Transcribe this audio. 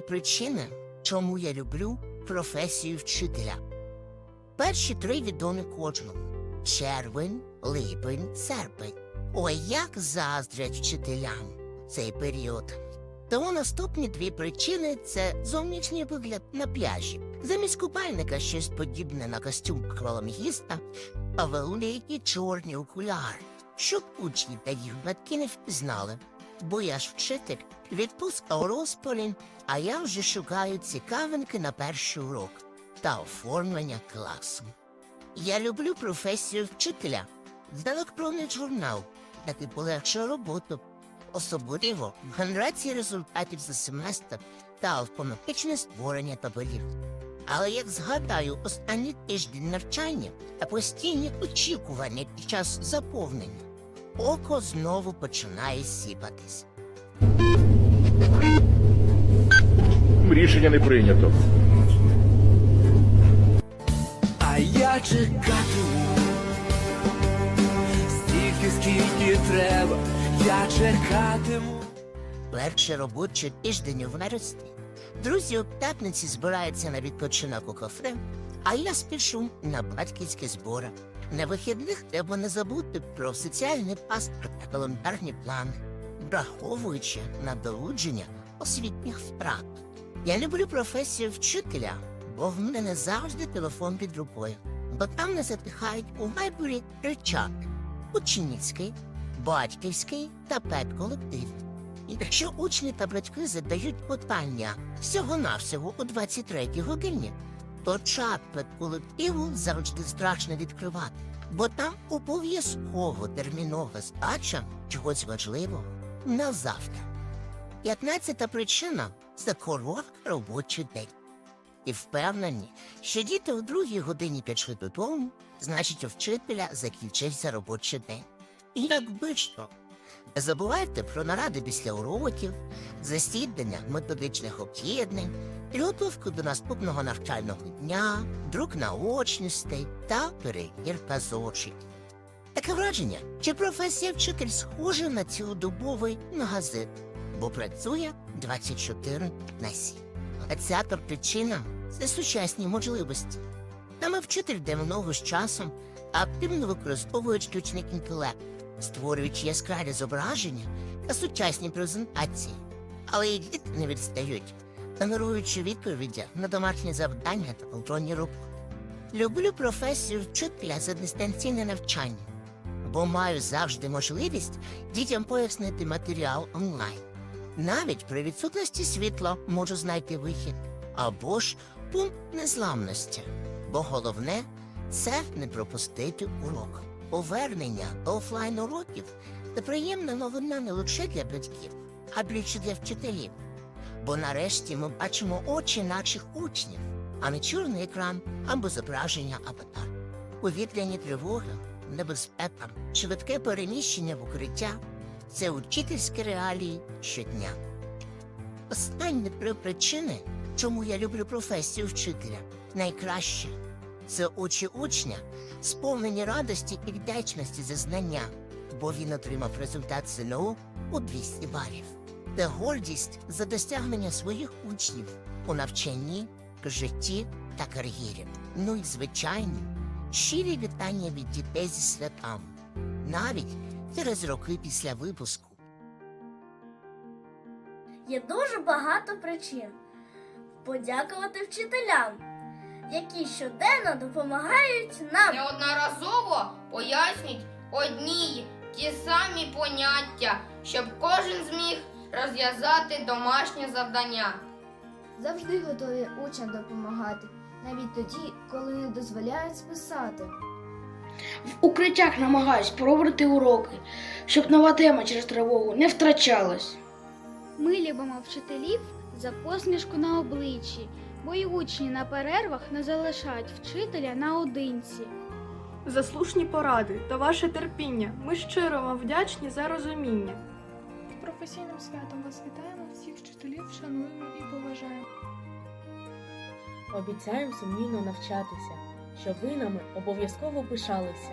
Причини, чому я люблю професію вчителя. Перші три відомі кожному: червень, липень, серпень. Ой, як заздрять вчителям цей період. Тому наступні дві причини це зовнішній вигляд на пляжі. Замість купальника щось подібне на костюм кроломгіста, а великі чорні окуляри, щоб учні та їх батьки не впізнали. Бо я ж вчитель, відпустка у розпалі, а я вже шукаю цікавинки на перший урок та оформлення класу. Я люблю професію вчителя. Електронний журнал, який полегшує роботу, особливо в генерації результатів за семестр та автоматичне створення таборів. Але як згадаю останній тиждень навчання та постійні очікування під час заповнення, око знову починає сіпатись. Рішення не прийнято. А я чекатиму стільки, скільки треба, я чекатиму. Перший робочий тиждень у вересні. Друзі у п'ятниці збираються на відпочинок у кафе, а я спішу на батьківські збори. На вихідних треба не забути про соціальний паспорт та календарні плани, враховуючи на долудження освітніх втрат. Я люблю професію вчителя, бо в мене не завжди телефон під рукою, бо там не затихають у вайбері кричати учнівський, батьківський та педколектив. І якщо учні та батьки задають питання всього-навсього у 23-й годині, то чат педколективу завжди страшно відкривати, бо там обов'язково термінова здача чогось важливого на завтра. П'ятнадцята причина це короткий робочий день. І впевнені, що діти у другій годині пішли додому, значить у вчителя закінчився робочий день. І якби. Не забувайте про наради після уроків, засідання методичних об'єднань, підготовку до наступного навчального дня, друк наочностей та перевірка зошит. Таке враження, чи професія вчитель схожа на цілодобовий магазин, бо працює 24 на 7. Двадцята причина це сучасні можливості. Саме вчитель давно з часом активно використовує штучний інтелект, створюючи яскраві зображення та сучасні презентації. Але і діти не відстають, генеруючи відповіді на домашні завдання та контрольні роботи. Люблю професію вчителя за дистанційне навчання, бо маю завжди можливість дітям пояснити матеріал онлайн. Навіть при відсутності світла можу знайти вихід або ж пункт незламності. Бо головне це не пропустити урок. Повернення до офлайн уроків це приємна новина не лише для батьків, а більше для вчителів. Бо нарешті ми бачимо очі наших учнів, а не чорний екран або зображення аватар. Повітряні тривоги, небезпека, швидке переміщення в укриття це учительські реалії щодня. Останні три причини, чому я люблю професію вчителя, найкраще це очі учня, сповнені радості і вдячності за знання, бо він отримав результат ЗНО у 200 балів. Це гордість за досягнення своїх учнів у навчанні, житті та кар'єрі. Ну і звичайно, щирі вітання від дітей зі святами, навіть через роки після випуску. Є дуже багато причин подякувати вчителям. Які щоденно допомагають нам. Неодноразово пояснюють одні й ті самі поняття, щоб кожен зміг розв'язати домашнє завдання. Завжди готові учням допомагати, навіть тоді, коли не дозволяють списати. В укриттях намагаюсь проводити уроки, щоб нова тема через тривогу не втрачалась. Ми любимо вчителів за посмішку на обличчі, бо й учні на перервах не залишають вчителя наодинці. За слушні поради та ваше терпіння. Ми щиро вам вдячні за розуміння. З професійним святом вас вітаємо, всіх вчителів шануємо і поважаємо. Обіцяємо сумлінно навчатися, щоб ви нами обов'язково пишалися.